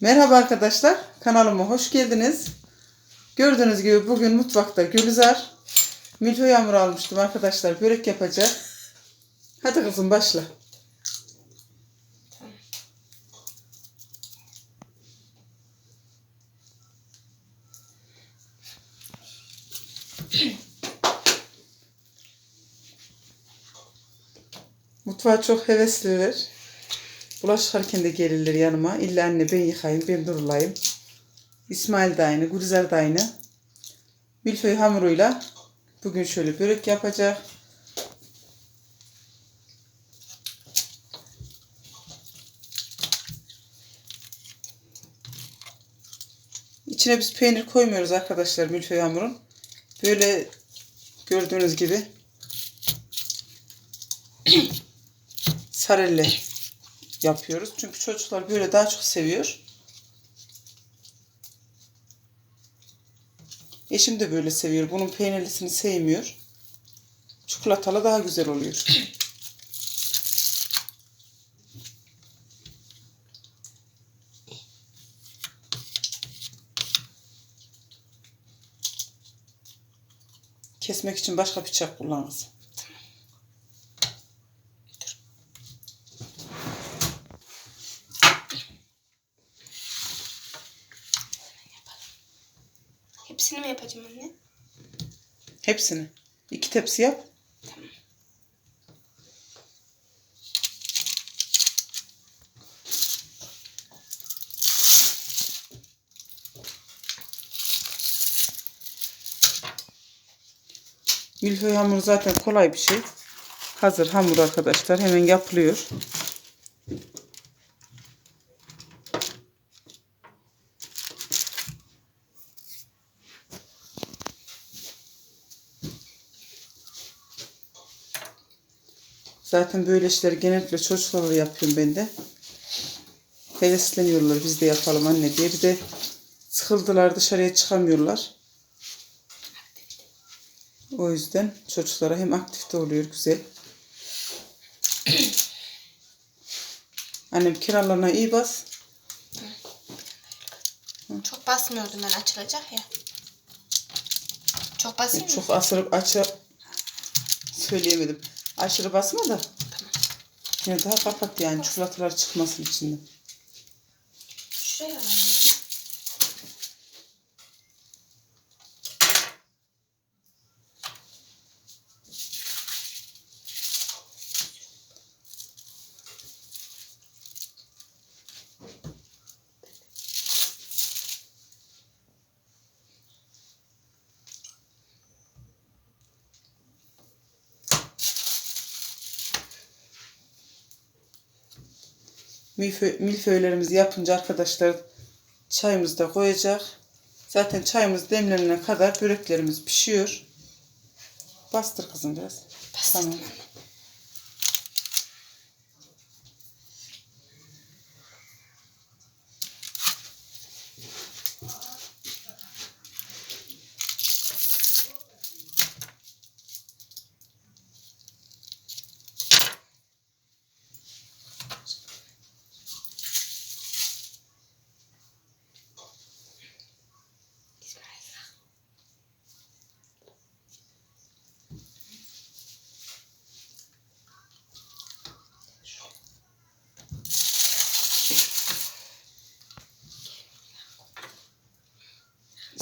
Merhaba arkadaşlar, kanalıma hoş geldiniz. Gördüğünüz gibi bugün mutfakta Gülizar milföy hamuru almıştım arkadaşlar. Börek yapacak. Hadi kızım başla. Mutfağa çok hevesliler. Bulaşık harikinde gelirler yanıma. İlla anne ben yıkayayım, ben durulayım. İsmail de aynı, Gülizar da aynı. Milföy hamuruyla bugün şöyle börek yapacak. İçine biz peynir koymuyoruz arkadaşlar milföy hamurun. Böyle gördüğünüz gibi sarelle yapıyoruz. Çünkü çocuklar böyle daha çok seviyor. Eşim de böyle seviyor. Bunun peynirlisini sevmiyor. Çikolatalı daha güzel oluyor. Kesmek için başka bıçak kullan kızım. Hepsini mi yapacağım anne? Hepsini. İki tepsi yap. Milföy hamuru zaten kolay bir şey. Hazır hamur arkadaşlar. Hemen yapılıyor. Zaten böyle işleri genellikle çocuklarla yapıyorum ben de. Hevesleniyorlar biz de yapalım anne diye. Bir de sıkıldılar dışarıya çıkamıyorlar. O yüzden çocuklara hem aktifte oluyor güzel. Annem kenarlarına iyi bas. Çok basmıyordum ben açılacak ya. Çok basayım mı? Çok asırıp aça söyleyemedim. Aşırı basma da. Yine daha kapat yani çikolatalar çıkmasın içinden. Şuraya alalım. Milfö, milföylerimizi yapınca arkadaşlar çayımızı da koyacak. Zaten çayımız demlenene kadar böreklerimiz pişiyor. Bastır kızım biraz. Bastırdım Tamam.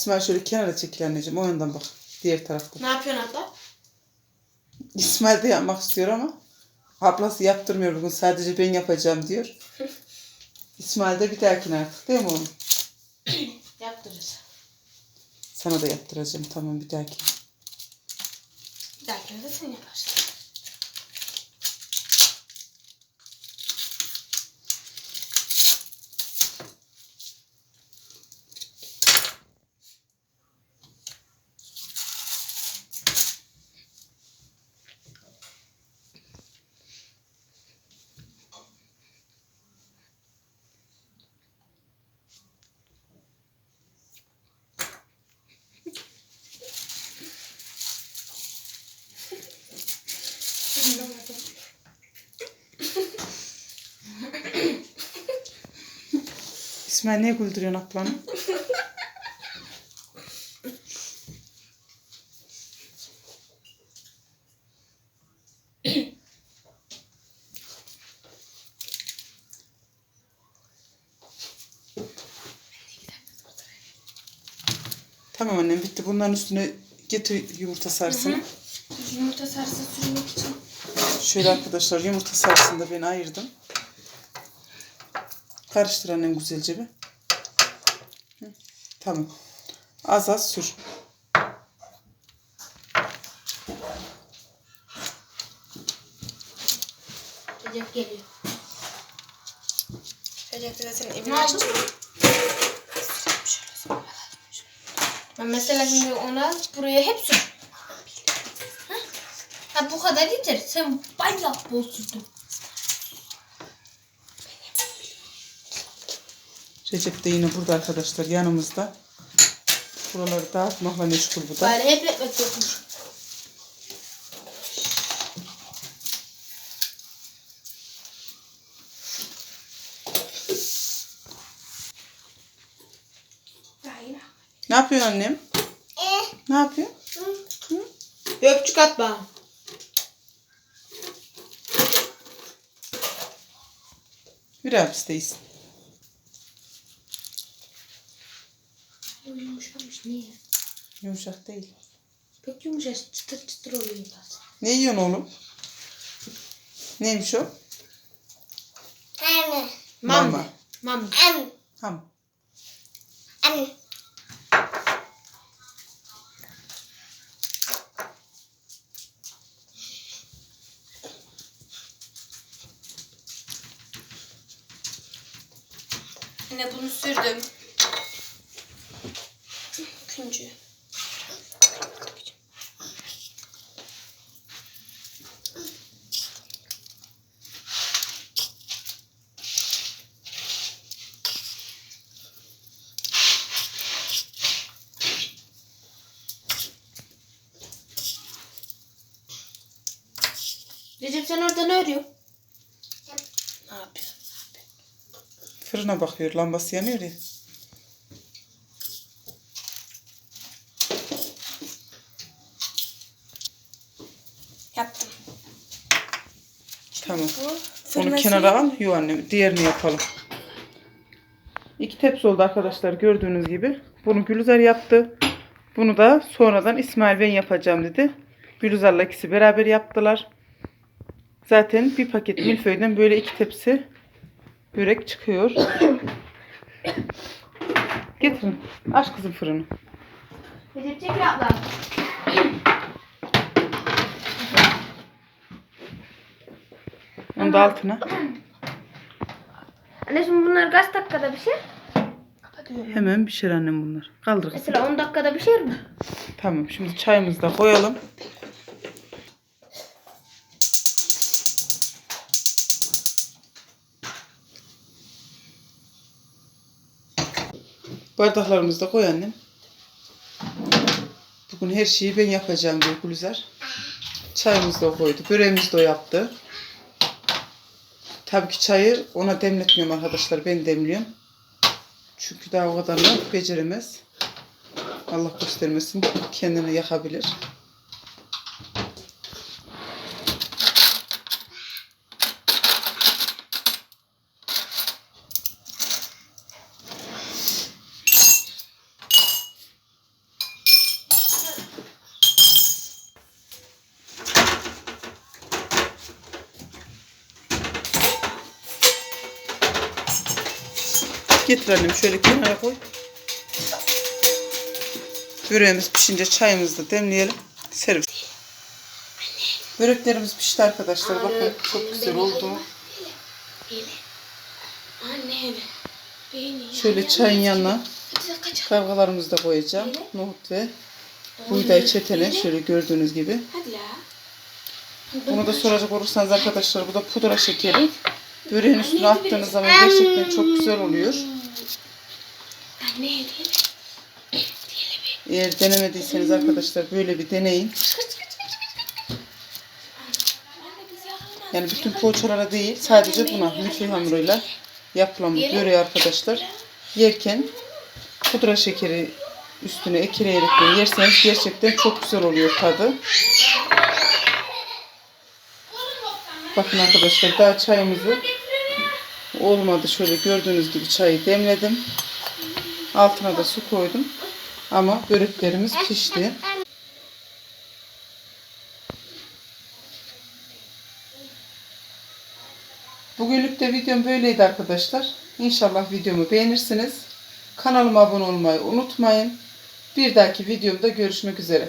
İsmail şöyle kenara çekil anneciğim. O yandan bak. Diğer tarafta. Ne yapıyorsun abla? İsmail de yapmak istiyor ama ablası yaptırmıyor bugün. Sadece ben yapacağım diyor. İsmail de bir dahakine artık değil mi oğlum? Yaptıracağım. Sana da yaptıracağım. Tamam bir dahaki. Bir dahakine de sen yaparsın. İsmail niye güldürüyorsun ablanı? tamam annem bitti. Bunların üstüne getir yumurta sarsın. Yumurta sarısı sürmek için. Şöyle arkadaşlar yumurta sarısını da ben ayırdım. Karıştır annem güzelce bir. Hı, Tamam. Az az sür. Recep geliyor. Recep de senin Ne evini oldu? açtı. Ben mesela şimdi ona buraya hep sür. Ha? Ha bu kadar yeter. Sen bayağı bol sürdün. Recep de yine burada arkadaşlar yanımızda. Buraları dağıtmakla meşgul bu da. Bari hep ekmek dökmüş. Ne yapıyorsun annem? Ne yapıyorsun? Öpçük at bana. Bir hapisteyiz. Bu yumuşamış niye? Yumuşak değil. Pek yumuşak çıtır çıtır oluyor biraz. Ne yiyorsun oğlum? Neymiş o? Anne. Mama. Mama. Anne. Ham. Anne. Yine bunu sürdüm. Recep sen orada ne örüyorsun? Ne yapıyorsun? Fırına bakıyor. Lambası yanıyor ya. Yaptım. Tamam. Onu kenara al. Yo annem. Diğerini yapalım. İki tepsi oldu arkadaşlar gördüğünüz gibi. Bunu Gülizar yaptı. Bunu da sonradan İsmail ben yapacağım dedi. Gülizar'la ikisi beraber yaptılar. Zaten bir paket milföyden böyle iki tepsi börek çıkıyor. Getirin. Aç kızım fırını. Recep çekil abla. Onu da altına. Anne şimdi bunlar kaç dakikada bir şey? Hemen pişir annem bunlar. Kaldır kızım. Mesela 10 dakikada bir şey mi? Tamam şimdi çayımızı da koyalım. Bardaklarımızı da koy annem. Bugün her şeyi ben yapacağım diyor Gülizar. Çayımızı da koydu. Böreğimizi de yaptı. Tabii ki çayı ona demletmiyorum arkadaşlar. Ben demliyorum. Çünkü daha o kadarını beceremez. Allah göstermesin kendini yakabilir. Getir annem şöyle kenara koy. Böreğimiz pişince çayımızı da demleyelim. Servis. Böreklerimiz pişti arkadaşlar. Bakın çok güzel oldu. Anne. Şöyle çayın yanına kavgalarımızı da koyacağım. Nohut ve buğday çetene şöyle gördüğünüz gibi. Bunu da soracak olursanız arkadaşlar bu da pudra şekeri. Böreğin üstüne attığınız zaman gerçekten çok güzel oluyor. Diye. Eğer denemediyseniz arkadaşlar böyle bir deneyin. Yani bütün poğaçalara değil sadece buna milföy hamuruyla yapılan bu böreği arkadaşlar yerken pudra şekeri üstüne ekleyerek yerseniz gerçekten çok güzel oluyor tadı. Bakın arkadaşlar daha çayımızı olmadı. Şöyle gördüğünüz gibi çayı demledim. Altına da su koydum. Ama böreklerimiz pişti. Bugünlük de videom böyleydi arkadaşlar. İnşallah videomu beğenirsiniz. Kanalıma abone olmayı unutmayın. Bir dahaki videomda görüşmek üzere.